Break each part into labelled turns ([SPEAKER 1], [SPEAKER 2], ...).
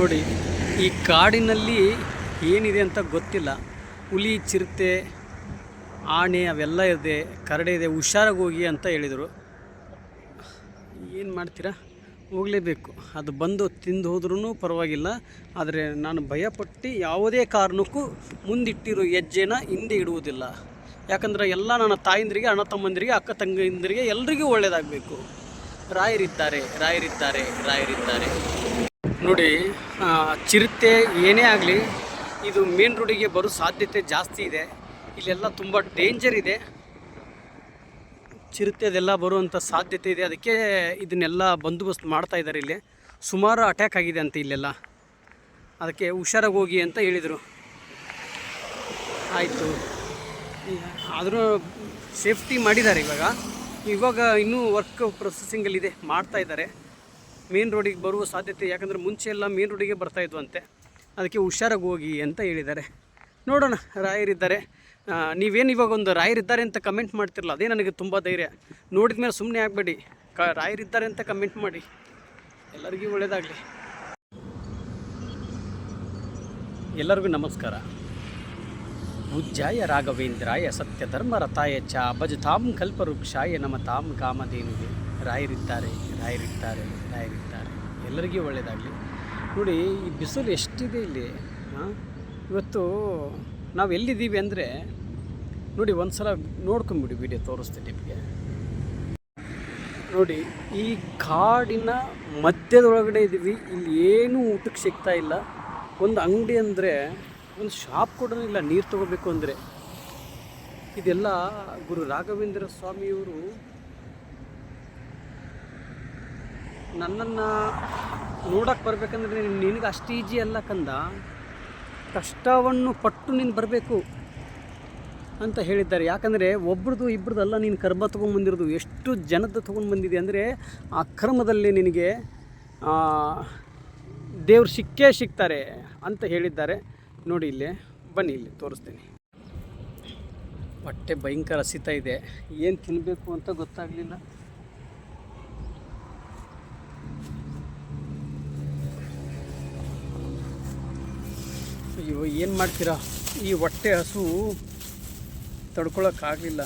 [SPEAKER 1] ನೋಡಿ, ಈ ಕಾಡಿನಲ್ಲಿ ಏನಿದೆ ಅಂತ ಗೊತ್ತಿಲ್ಲ. ಹುಲಿ, ಚಿರತೆ, ಆನೆ ಅವೆಲ್ಲ ಇದೆ, ಕರಡೆ ಇದೆ, ಹುಷಾರಾಗಿ ಹೋಗಿ ಅಂತ ಹೇಳಿದರು. ಏನು ಮಾಡ್ತೀರಾ? ಹೋಗಲೇಬೇಕು. ಅದು ಬಂದು ತಿಂದು ಹೋದ್ರೂ ಪರವಾಗಿಲ್ಲ. ಆದರೆ ನಾನು ಭಯಪಟ್ಟು ಯಾವುದೇ ಕಾರಣಕ್ಕೂ ಮುಂದಿಟ್ಟಿರೋ ಹೆಜ್ಜೆನ ಹಿಂದೆ ಇಡುವುದಿಲ್ಲ. ಯಾಕಂದರೆ ಎಲ್ಲ ನನ್ನ ತಾಯಂದಿರಿಗೆ, ಅಣ್ಣ ತಮ್ಮಂದಿರಿಗೆ, ಅಕ್ಕ ತಂಗಿಯಂದಿರಿಗೆ ಎಲ್ರಿಗೂ ಒಳ್ಳೆಯದಾಗಬೇಕು ರಾಯರಿದ್ದಾರೆ ರಾಯರಿದ್ದಾರೆ ರಾಯರಿದ್ದಾರೆ. ನೋಡಿ ಚಿರತೆ ಏನೇ ಆಗಲಿ, ಇದು ಮೇನ್ ರೋಡಿಗೆ ಬರೋ ಸಾಧ್ಯತೆ ಜಾಸ್ತಿ ಇದೆ. ಇಲ್ಲೆಲ್ಲ ತುಂಬ ಡೇಂಜರ್ ಇದೆ. ಚಿರತೆ ಅದೆಲ್ಲ ಬರುವಂಥ ಸಾಧ್ಯತೆ ಇದೆ. ಅದಕ್ಕೆ ಇದನ್ನೆಲ್ಲ ಬಂದೋಬಸ್ತ್ ಮಾಡ್ತಾ ಇದ್ದಾರೆ ಇಲ್ಲಿ. ಸುಮಾರು ಅಟ್ಯಾಕ್ ಆಗಿದೆ ಅಂತ ಇಲ್ಲೆಲ್ಲ. ಅದಕ್ಕೆ ಹುಷಾರಾಗಿ ಹೋಗಿ ಅಂತ ಹೇಳಿದರು. ಆಯಿತು. ಆದರೂ ಸೇಫ್ಟಿ ಮಾಡಿದ್ದಾರೆ ಇವಾಗ. ಇವಾಗ ಇನ್ನೂ ವರ್ಕ್ ಪ್ರೊಸೆಸಿಂಗಲ್ಲಿದೆ ಮಾಡ್ತಾ ಇದ್ದಾರೆ. ಮೇನ್ ರೋಡಿಗೆ ಬರುವ ಸಾಧ್ಯತೆ ಯಾಕಂದರೆ ಮುಂಚೆ ಎಲ್ಲ ಮೇನ್ ರೋಡಿಗೆ ಬರ್ತಾ ಇದ್ವಂತೆ. ಅದಕ್ಕೆ ಹುಷಾರಾಗಿ ಹೋಗಿ ಅಂತ ಹೇಳಿದ್ದಾರೆ. ನೋಡೋಣ, ರಾಯರಿದ್ದಾರೆ. ನೀವೇನು ಇವಾಗ ಒಂದು ರಾಯರಿದ್ದಾರೆ ಅಂತ ಕಮೆಂಟ್ ಮಾಡ್ತಿರಲ್ಲ ಅದೇ ನನಗೆ ತುಂಬ ಧೈರ್ಯ. ನೋಡಿದ ಮೇಲೆ ಸುಮ್ಮನೆ ಆಗಬೇಡಿ. ಕ, ರಾಯರಿದ್ದಾರೆ ಅಂತ ಕಮೆಂಟ್ ಮಾಡಿ. ಎಲ್ಲರಿಗೂ ಒಳ್ಳೆಯದಾಗಲಿ ಎಲ್ಲರಿಗೂ ನಮಸ್ಕಾರ. ಪೂಜ್ಯಾಯ ರಾಘವೇಂದ್ರಾಯ ಸತ್ಯಧರ್ಮರಥಾಯ ಚ ಭಜತಾಂ ಕಲ್ಪವೃಕ್ಷಾಯ ನಮ ತಾಂ ಕಾಮಧೇನುಗೆ. ರಾಯರಿದ್ದಾರೆ ರಾಯರಿತ್ತಾರೆ ರಾಯರಿರ್ತಾರೆ. ಎಲ್ಲರಿಗೂ ಒಳ್ಳೆಯದಾಗಲಿ ನೋಡಿ, ಈ ಬಿಸಿಲು ಎಷ್ಟಿದೆ ಇಲ್ಲಿ ಇವತ್ತು ನಾವು ಎಲ್ಲಿದ್ದೀವಿ ಅಂದರೆ, ನೋಡಿ ಒಂದು ಸಲ ನೋಡ್ಕೊಂಬಿಡಿ ವಿಡಿಯೋ ತೋರಿಸ್ತೀನಿ ನಿಮಗೆ. ನೋಡಿ, ಈ ಕಾಡಿನ ಮಧ್ಯದೊಳಗಡೆ ಇದ್ದೀವಿ. ಇಲ್ಲಿ ಏನೂ ಊಟಕ್ಕೆ ಸಿಗ್ತಾ ಇಲ್ಲ. ಒಂದು ಅಂಗಡಿ ಅಂದರೆ, ಒಂದು ಶಾಪ್ ಕೂಡ ಇಲ್ಲ, ನೀರು ತಗೋಬೇಕು ಅಂದರೆ. ಇದೆಲ್ಲ ಗುರು ರಾಘವೇಂದ್ರ ಸ್ವಾಮಿಯವರು ನನ್ನನ್ನು ನೋಡಕ್ಕೆ ಬರಬೇಕಂದ್ರೆ ನಿನಗೆ ಅಷ್ಟು ಈಜಿ ಅಲ್ಲ ಕಂದ. ಕಷ್ಟವನ್ನು ಪಟ್ಟು ನೀನು ಬರಬೇಕು ಅಂತ ಹೇಳಿದ್ದಾರೆ. ಯಾಕಂದರೆ ಒಬ್ರದ್ದು ಇಬ್ಬರದ್ದು ಅಲ್ಲ, ನೀನು ಕರ್ಮ ತೊಗೊಂಡು ಬಂದಿರೋದು. ಎಷ್ಟು ಜನದ ತೊಗೊಂಡು ಬಂದಿದೆ ಅಂದರೆ ಆ ಕರ್ಮದಲ್ಲಿ ನಿನಗೆ ದೇವ್ರು ಸಿಕ್ಕೇ ಸಿಗ್ತಾರೆ ಅಂತ ಹೇಳಿದ್ದಾರೆ. ನೋಡಿ ಇಲ್ಲಿ, ಬನ್ನಿ ಇಲ್ಲಿ, ತೋರಿಸ್ತೀನಿ. ಹೊಟ್ಟೆ ಭಯಂಕರ ಹಸಿತಾ ಇದೆ. ಏನು ತಿನ್ನಬೇಕು ಅಂತ ಗೊತ್ತಾಗಲಿಲ್ಲ. ಅಯ್ಯೋ ಏನು ಮಾಡ್ತೀರಾ? ಈ ಹೊಟ್ಟೆ ಹಸು ತಡ್ಕೊಳಕ್ಕಾಗಲಿಲ್ಲ.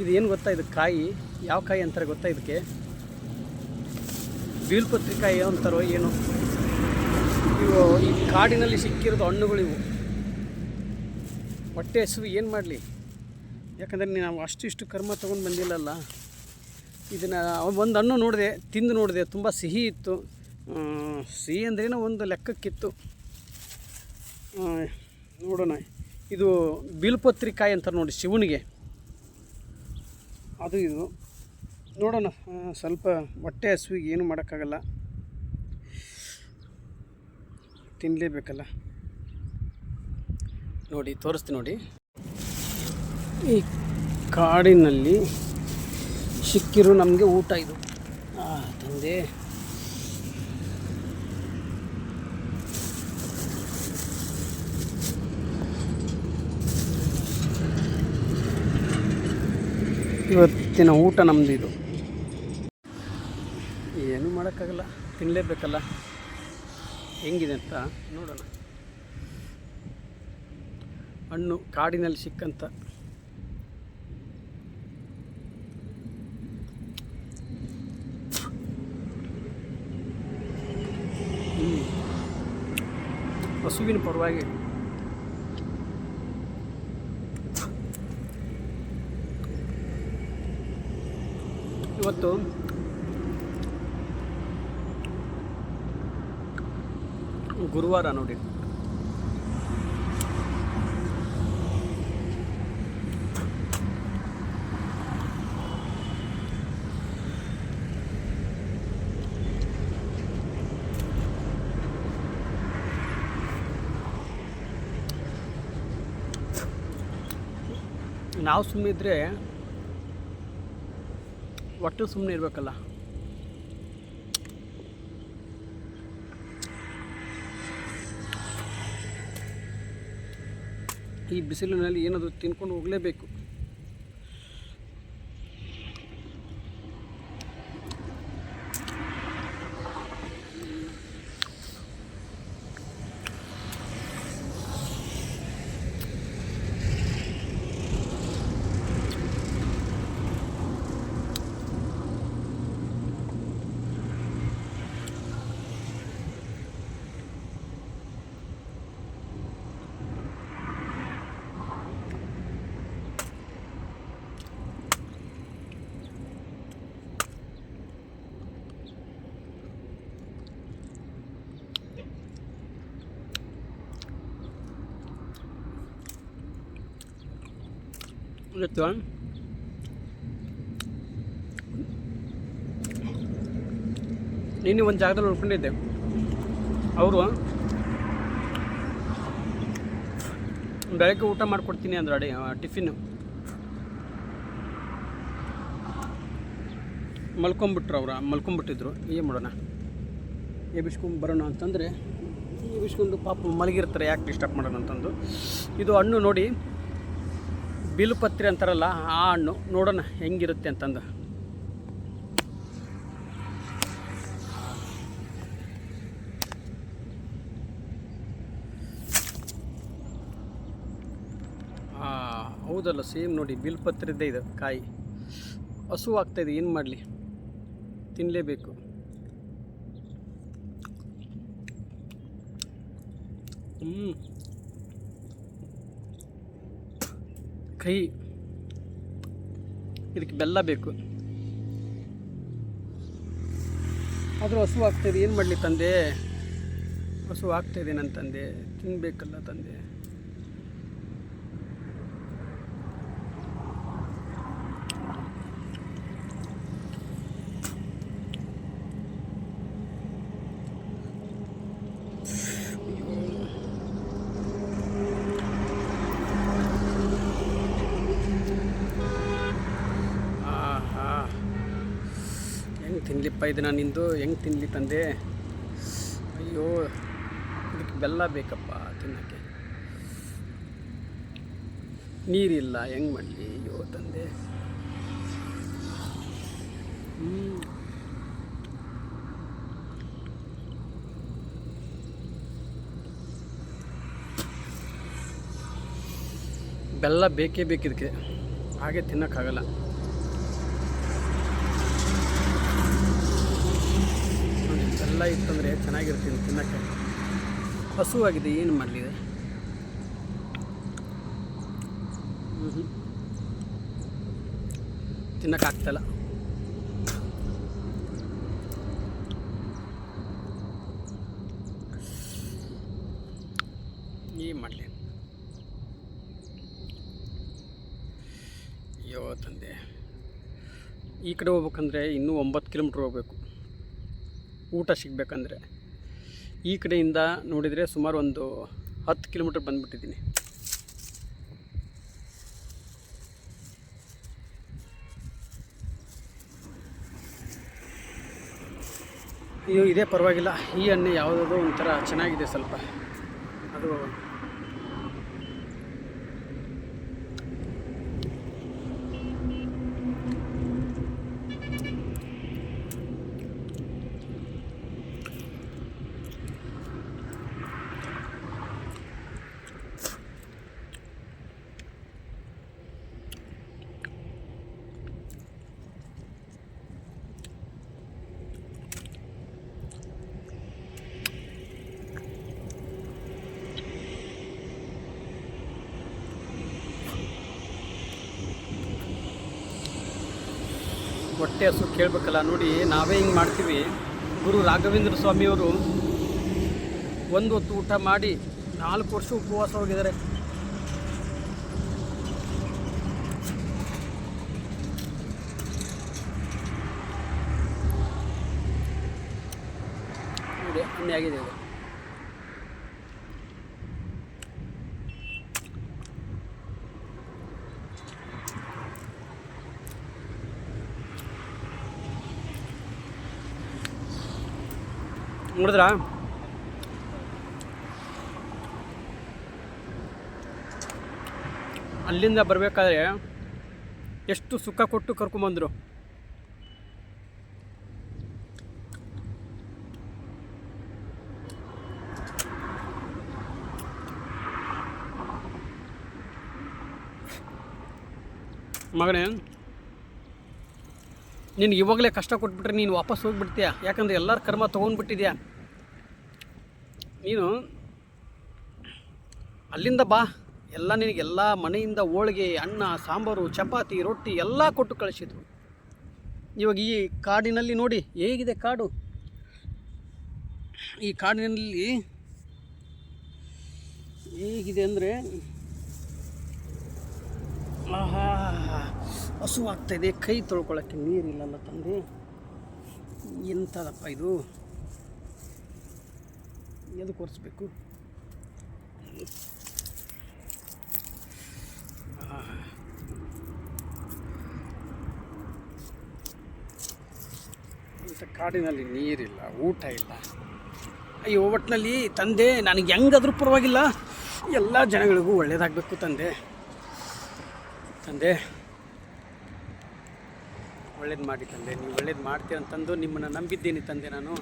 [SPEAKER 1] ಇದು ಏನು ಗೊತ್ತಾ ಇದು ಕಾಯಿ? ಯಾವ ಕಾಯಿ ಅಂತಾರೆ ಗೊತ್ತಾ ಇದಕ್ಕೆ? ಬೀಳ್ಪತ್ರಿ ಕಾಯಿ ಅಂತಾರೋ ಏನು. ಇವು ಈ ಕಾಡಿನಲ್ಲಿ ಸಿಕ್ಕಿರೋದು ಹಣ್ಣುಗಳಿವು ಹೊಟ್ಟೆ ಹಸು ಏನು ಮಾಡಲಿ? ಯಾಕಂದರೆ ನಾವು ಅಷ್ಟಿಷ್ಟು ಕರ್ಮ ತೊಗೊಂಡು ಬಂದಿಲ್ಲಲ್ಲ. ಇದನ್ನು ಒಂದು ಹಣ್ಣು ನೋಡಿದೆ, ತಿಂದು ನೋಡಿದೆ, ತುಂಬ ಸಿಹಿ ಇತ್ತು. ಸಿಹಿ ಅಂದ್ರೇನೋ ಒಂದು ಲೆಕ್ಕಕ್ಕಿತ್ತು. ನೋಡೋಣ. ಇದು ಬೀಲ್ಪತ್ರಿಕಾಯಿ ಅಂತ ನೋಡಿ, ಶಿವನಿಗೆ. ಅದು ಇದು. ನೋಡೋಣ ಸ್ವಲ್ಪ ಹೊಟ್ಟೆ ಹಸುವಿಗೆ ಏನು ಮಾಡೋಕ್ಕಾಗಲ್ಲ. ತಿನ್ನಲೇಬೇಕಲ್ಲ ನೋಡಿ, ತೋರಿಸ್ತೀನಿ ನೋಡಿ. ಈ ಕಾಡಿನಲ್ಲಿ ಸಿಕ್ಕಿರೋ ನಮಗೆ ಊಟ ಇದು. ತಂದೆ. ಇವತ್ತಿನ ಊಟ ನಮ್ಮದು ಇದು. ಏನು ಮಾಡೋಕ್ಕಾಗಲ್ಲ ತಿನ್ನಲೇಬೇಕಲ್ಲ ಹೆಂಗಿದೆ ಅಂತ ನೋಡೋಣ. ಹಣ್ಣು ಕಾಡಿನಲ್ಲಿ ಸಿಕ್ಕಂತ. ಹಸುವಿನ ಪರವಾಗಿ ಇವತ್ತು ಗುರುವಾರ ನೋಡಿ. ನಾವು ಸುಮ್ಮನೆ ಇದ್ದರೆ ಒಟ್ಟು ಸುಮ್ಮನೆ ಇರಬೇಕಲ್ಲ. ಈ ಬಿಸಿಲಿನಲ್ಲಿ ಏನಾದರೂ ತಿನ್ಕೊಂಡು ಹೋಗಲೇಬೇಕು. ಗೊತ್ತು ನೀನು ಒಂದು ಜಾಗದಲ್ಲಿ ಉಳ್ಕೊಂಡಿದ್ದೆ. ಅವರು ಬೆಳಗ್ಗೆ ಊಟ ಮಾಡಿಕೊಡ್ತೀನಿ ಅಂದ್ರೆ ಅಡಿ ಟಿಫಿನ್. ಮಲ್ಕೊಂಬಿಟ್ರು ಅವ್ರು, ಮಲ್ಕೊಂಬಿಟ್ಟಿದ್ರು. ಏನು ಮಾಡೋಣ? ಎಬ್ಬಿಸ್ಕೊಂಡು ಬರೋಣ ಅಂತಂದರೆ, ಎಬ್ಬಿಸ್ಕೊಂಡು ಪಾಪ ಮಲಗಿರ್ತಾರೆ, ಯಾಕೆ ಡಿಸ್ಟರ್ಬ್ ಮಾಡೋಣ ಅಂತಂದು. ಇದು ಹಣ್ಣು ನೋಡಿ ಬಿಲ್ಪತ್ರಿ ಅಂತಾರಲ್ಲ, ಆ ಹಣ್ಣು ನೋಡೋಣ ಹೆಂಗಿರುತ್ತೆ ಅಂತಂದು. ಹೌದಲ್ಲ ಸೇಮ್ ನೋಡಿ, ಬಿಲ್ಪತ್ರಿದ್ದೇ ಇದೆ ಕಾಯಿ. ಹಸು ಆಗ್ತಾಯಿದೆ ಏನು ಮಾಡಲಿ? ತಿನ್ನಲೇಬೇಕು ಹ್ಞೂ ಕೈ ಇದಕ್ಕೆ ಬೆಲ್ಲ ಬೇಕು. ಆದರೂ ಹಸು ಆಗ್ತಾಯಿದೆ ಏನು ಮಾಡಲಿ ತಂದೆ? ಹಸು ಆಗ್ತಾಯಿದೆ ನನ್ನ ತಂದೆ. ತಿನ್ನಬೇಕಲ್ಲ ತಂದೆ ಆಹಾ ಹೆಂಗೆ ತಿನ್ಲಿಪ್ಪ ಇದನ್ನ ನಿಂದು, ಹೆಂಗೆ ತಿನ್ಲಿ ತಂದೆ? ಅಯ್ಯೋ, ಇದಕ್ಕೆ ಬೆಲ್ಲ ಬೇಕಪ್ಪ ತಿನ್ನೋಕ್ಕೆ. ನೀರಿಲ್ಲ, ಹೆಂಗೆ ಮಾಡಲಿ? ಅಯ್ಯೋ ತಂದೆ. ಬೆಲ್ಲ ಬೇಕೇ ಬೇಕಿದಕ್ಕೆ ಹಾಗೆ ತಿನ್ನೋಕ್ಕಾಗಲ್ಲ. ಬೆಲ್ಲ ಇತ್ತಂದರೆ ಚೆನ್ನಾಗಿರ್ತೀನಿ ತಿನ್ನೋಕ್ಕೆ. ಹಸುವಾಗಿದೆ, ಏನು ಮಾಡಲಿ ತಿನ್ನೋಕ್ಕಾಗ್ತಲ್ಲ ಏನು ಮಾಡಲಿ? ಅಯ್ಯೋ ತಂದೆ. ಈ ಕಡೆ ಹೋಗ್ಬೇಕಂದ್ರೆ ಇನ್ನೂ ಒಂಬತ್ತು ಕಿಲೋಮೀಟ್ರ್ ಹೋಗ್ಬೇಕು. ಊಟ ಸಿಗಬೇಕಂದ್ರೆ ಈ ಕಡೆಯಿಂದ ನೋಡಿದರೆ ಸುಮಾರು ಒಂದು ಹತ್ತು ಕಿಲೋಮೀಟ್ರ್ ಬಂದುಬಿಟ್ಟಿದ್ದೀನಿ. ಅಯ್ಯೋ, ಇದೇ ಪರವಾಗಿಲ್ಲ. ಈ ಹಣ್ಣು ಯಾವುದಾದ್ರು ಒಂಥರ ಚೆನ್ನಾಗಿದೆ ಸ್ವಲ್ಪ. ಅದು ಹೊಟ್ಟೆ ಹಸು ಕೇಳಬೇಕಲ್ಲ ನೋಡಿ, ನಾವೇ ಹಿಂಗೆ ಮಾಡ್ತೀವಿ. ಗುರು ರಾಘವೇಂದ್ರ ಸ್ವಾಮಿಯವರು ಒಂದು ಹೊತ್ತು ಊಟ ಮಾಡಿ ನಾಲ್ಕು ವರ್ಷ ಉಪವಾಸ ಹೋಗಿದ್ದಾರೆ. ನೋಡಿ ಹಣ್ಣೆ ಆಗಿದೆ ನೋಡಿದ್ರಾ? ಅಲ್ಲಿಂದ ಬರಬೇಕಾದ್ರೆ ಎಷ್ಟು ಸುಖ ಕೊಟ್ಟು ಕರ್ಕೊಂಬಂದರು. ಮಗನೇ, ನಿನಗೆ ಇವಾಗಲೇ ಕಷ್ಟ ಕೊಟ್ಬಿಟ್ರೆ ನೀನು ವಾಪಸ್ ಹೋಗ್ಬಿಡ್ತೀಯ? ಯಾಕಂದ್ರೆ ಎಲ್ಲರ ಕರ್ಮ ತೊಗೊಂಡ್ಬಿಟ್ಟಿದ್ಯಾ? ನೀನು ಅಲ್ಲಿಂದ ಬಾ. ಎಲ್ಲ ನಿನಗೆಲ್ಲ ಮನೆಯಿಂದ ಹೋಳಿಗೆ, ಅನ್ನ, ಸಾಂಬಾರು, ಚಪಾತಿ, ರೊಟ್ಟಿ ಎಲ್ಲ ಕೊಟ್ಟು ಕಳಿಸಿದ್ರು. ಇವಾಗ ಈ ಕಾಡಿನಲ್ಲಿ ನೋಡಿ, ಹೇಗಿದೆ ಕಾಡು? ಈ ಕಾಡಿನಲ್ಲಿ ಹೇಗಿದೆ ಅಂದರೆ ಆಹಾ, ಹಸುವಾಗ್ತಾ ಇದೆ. ಕೈ ತೊಳ್ಕೊಳ್ಳೋಕ್ಕೆ ನೀರಿಲ್ಲಲ್ಲ ತಂದೆ. ಎಂಥದಪ್ಪ ಇದು? ಎದಕ್ಕೆ ಒರೆಸ್ಬೇಕು ಮತ್ತು ಕಾಡಿನಲ್ಲಿ ನೀರಿಲ್ಲ, ಊಟ ಇಲ್ಲ. ಅಯ್ಯೋ ಒಟ್ಟಿನಲ್ಲಿ ತಂದೆ, ನನಗೆ ಹೆಂಗಾದ್ರೂ ಪರವಾಗಿಲ್ಲ. ಎಲ್ಲ ಜನಗಳಿಗೂ ಒಳ್ಳೇದಾಗಬೇಕು ತಂದೆ. ತಂದೆ, ಒಳ್ಳೇದು ಮಾಡಿ ತಂದೆ. ನೀವು ಒಳ್ಳೇದು ಮಾಡ್ತೀರ ಅಂತಂದು ನಿಮ್ಮನ್ನು ನಂಬಿದ್ದೀನಿ ತಂದೆ ನಾನು.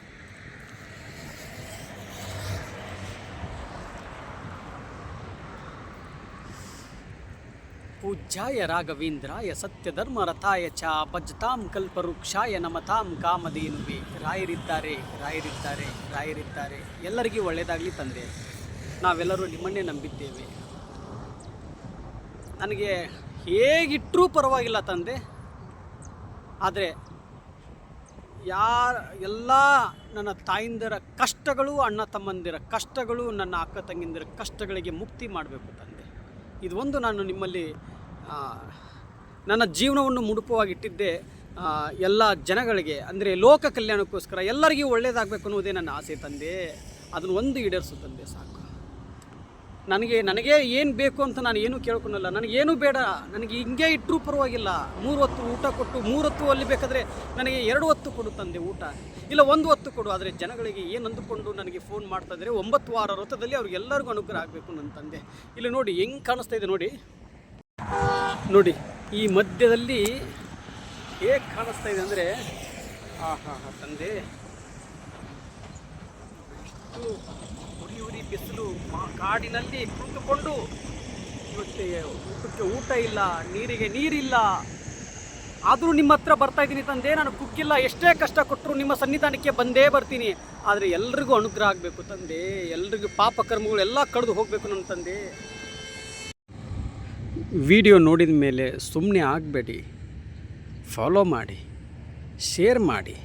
[SPEAKER 1] ಪೂಜ್ಯಾಯ ರಾಘವೇಂದ್ರಾಯ ಸತ್ಯಧರ್ಮರಥಾಯ ಚ ಭಜತಾಂ ಕಲ್ಪವೃಕ್ಷಾಯ ನಮತಾಂ ಕಾಮಧೇನುವೆ. ರಾಯರಿದ್ದಾರೆ ರಾಯರಿದ್ದಾರೆ ರಾಯರಿದ್ದಾರೆ. ಎಲ್ಲರಿಗೂ ಒಳ್ಳೆಯದಾಗಲಿ ತಂದೆ. ನಾವೆಲ್ಲರೂ ನಿಮ್ಮನ್ನೇ ನಂಬಿದ್ದೇವೆ. ನನಗೆ ಹೇಗಿಟ್ಟರೂ ಪರವಾಗಿಲ್ಲ ತಂದೆ. ಆದರೆ ಯಾರ, ಎಲ್ಲ ನನ್ನ ತಾಯಿಂದರ ಕಷ್ಟಗಳು, ಅಣ್ಣ ತಮ್ಮಂದಿರ ಕಷ್ಟಗಳು, ನನ್ನ ಅಕ್ಕ ತಂಗಿಂದಿರ ಕಷ್ಟಗಳಿಗೆ ಮುಕ್ತಿ ಮಾಡಬೇಕು ತಂದೆ. ಇದು ಒಂದು ನಾನು ನಿಮ್ಮಲ್ಲಿ ನನ್ನ ಜೀವನವನ್ನು ಮುಡುಪವಾಗಿಟ್ಟಿದ್ದೆ. ಎಲ್ಲ ಜನಗಳಿಗೆ, ಅಂದರೆ ಲೋಕ ಕಲ್ಯಾಣಕ್ಕೋಸ್ಕರ ಎಲ್ಲರಿಗೂ ಒಳ್ಳೆಯದಾಗಬೇಕು ಅನ್ನೋದೇ ನನ್ನ ಆಸೆ ತಂದೆ. ಅದನ್ನು ಒಂದು ಈಡೇರಿಸು ತಂದೆ, ಸಾಕು. ನನಗೆ ನನಗೆ ಏನು ಬೇಕು ಅಂತ ನಾನು ಏನೂ ಕೇಳ್ಕೊಳಲ್ಲ. ನನಗೇನು ಬೇಡ. ನನಗೆ ಹಿಂಗೆ ಇಟ್ಟರೂ ಪರವಾಗಿಲ್ಲ. ಮೂರು ಹೊತ್ತು ಊಟ ಕೊಟ್ಟು ಮೂರು ಹೊತ್ತು ಅಲ್ಲಿ ಬೇಕಾದರೆ ನನಗೆ ಎರಡು ಹೊತ್ತು ಕೊಡು ತಂದೆ ಊಟ. ಇಲ್ಲ, ಒಂದು ಹೊತ್ತು ಕೊಡು. ಆದರೆ ಜನಗಳಿಗೆ ಏನು ಅಂದುಕೊಂಡು ನನಗೆ ಫೋನ್ ಮಾಡ್ತಾ ಒಂಬತ್ತು ವಾರ ವೃತ್ತದಲ್ಲಿ ಅವ್ರಿಗೆಲ್ಲರಿಗೂ ಅನುಗ್ರಹ ಆಗಬೇಕು ನನ್ನ ತಂದೆ. ಇಲ್ಲಿ ನೋಡಿ, ಹೆಂಗೆ ಕಾಣಿಸ್ತಾ ಇದೆ ನೋಡಿ. ನೋಡಿ, ಈ ಮಧ್ಯದಲ್ಲಿ ಹೇಗೆ ಕಾಣಿಸ್ತಾ ಇದೆ ಅಂದರೆ ಹಾಂ ಹಾಂ ಹಾಂ ತಂದೆ ಬಿಸಿಲು ಕಾಡಿನಲ್ಲಿ ಕುಳಿತುಕೊಂಡು ಇವತ್ತು ಊಟಕ್ಕೆ ಊಟ ಇಲ್ಲ, ನೀರಿಗೆ ನೀರಿಲ್ಲ. ಆದರೂ ನಿಮ್ಮ ಹತ್ರ ಬರ್ತಾ ಇದ್ದೀನಿ ತಂದೆ. ನಾನು ಕುಕ್ಕಿಲ್ಲ. ಎಷ್ಟೇ ಕಷ್ಟ ಕೊಟ್ಟರು ನಿಮ್ಮ ಸನ್ನಿಧಾನಕ್ಕೆ ಬಂದೇ ಬರ್ತೀನಿ. ಆದರೆ ಎಲ್ರಿಗೂ ಅನುಗ್ರಹ ಆಗಬೇಕು ತಂದೆ. ಎಲ್ರಿಗೂ ಪಾಪ ಕರ್ಮಗಳು ಎಲ್ಲ ಕಳೆದು ಹೋಗಬೇಕು ನನ್ನ ತಂದೆ. ವಿಡಿಯೋ ನೋಡಿದ ಮೇಲೆ ಸುಮ್ಮನೆ ಆಗಬೇಡಿ. ಫಾಲೋ ಮಾಡಿ. ಶೇರ್ ಮಾಡಿ.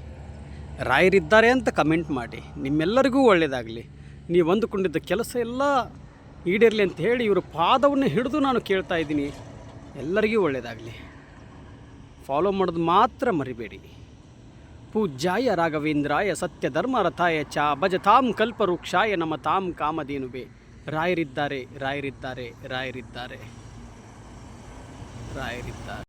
[SPEAKER 1] ರಾಯರಿದ್ದಾರೆ ಅಂತ ಕಮೆಂಟ್ ಮಾಡಿ. ನಿಮ್ಮೆಲ್ಲರಿಗೂ ಒಳ್ಳೆಯದಾಗಲಿ ನೀವು ಅಂದುಕೊಂಡಿದ್ದ ಕೆಲಸ ಎಲ್ಲ ಈಡೇರಲಿ ಅಂತ ಹೇಳಿ ಇವರು ಪಾದವನ್ನು ಹಿಡಿದು ನಾನು ಕೇಳ್ತಾ ಇದ್ದೀನಿ. ಎಲ್ಲರಿಗೂ ಒಳ್ಳೆಯದಾಗಲಿ ಫಾಲೋ ಮಾಡೋದು ಮಾತ್ರ ಮರಿಬೇಡಿ. ಪೂಜ್ಯಾಯ ರಾಘವೇಂದ್ರಾಯ ಸತ್ಯಧರ್ಮ ರಥಾಯ ಚ ಭಜತಾಂ ಕಲ್ಪವೃಕ್ಷಾಯ ನಮ್ಮ ತಾಮ್ ಕಾಮಧೇನುಬೆ ರಾಯರಿದ್ದಾರೆ ರಾಯರಿದ್ದಾರೆ ರಾಯರಿದ್ದಾರೆ. ರಾಯರಿದ್ದಾರೆ.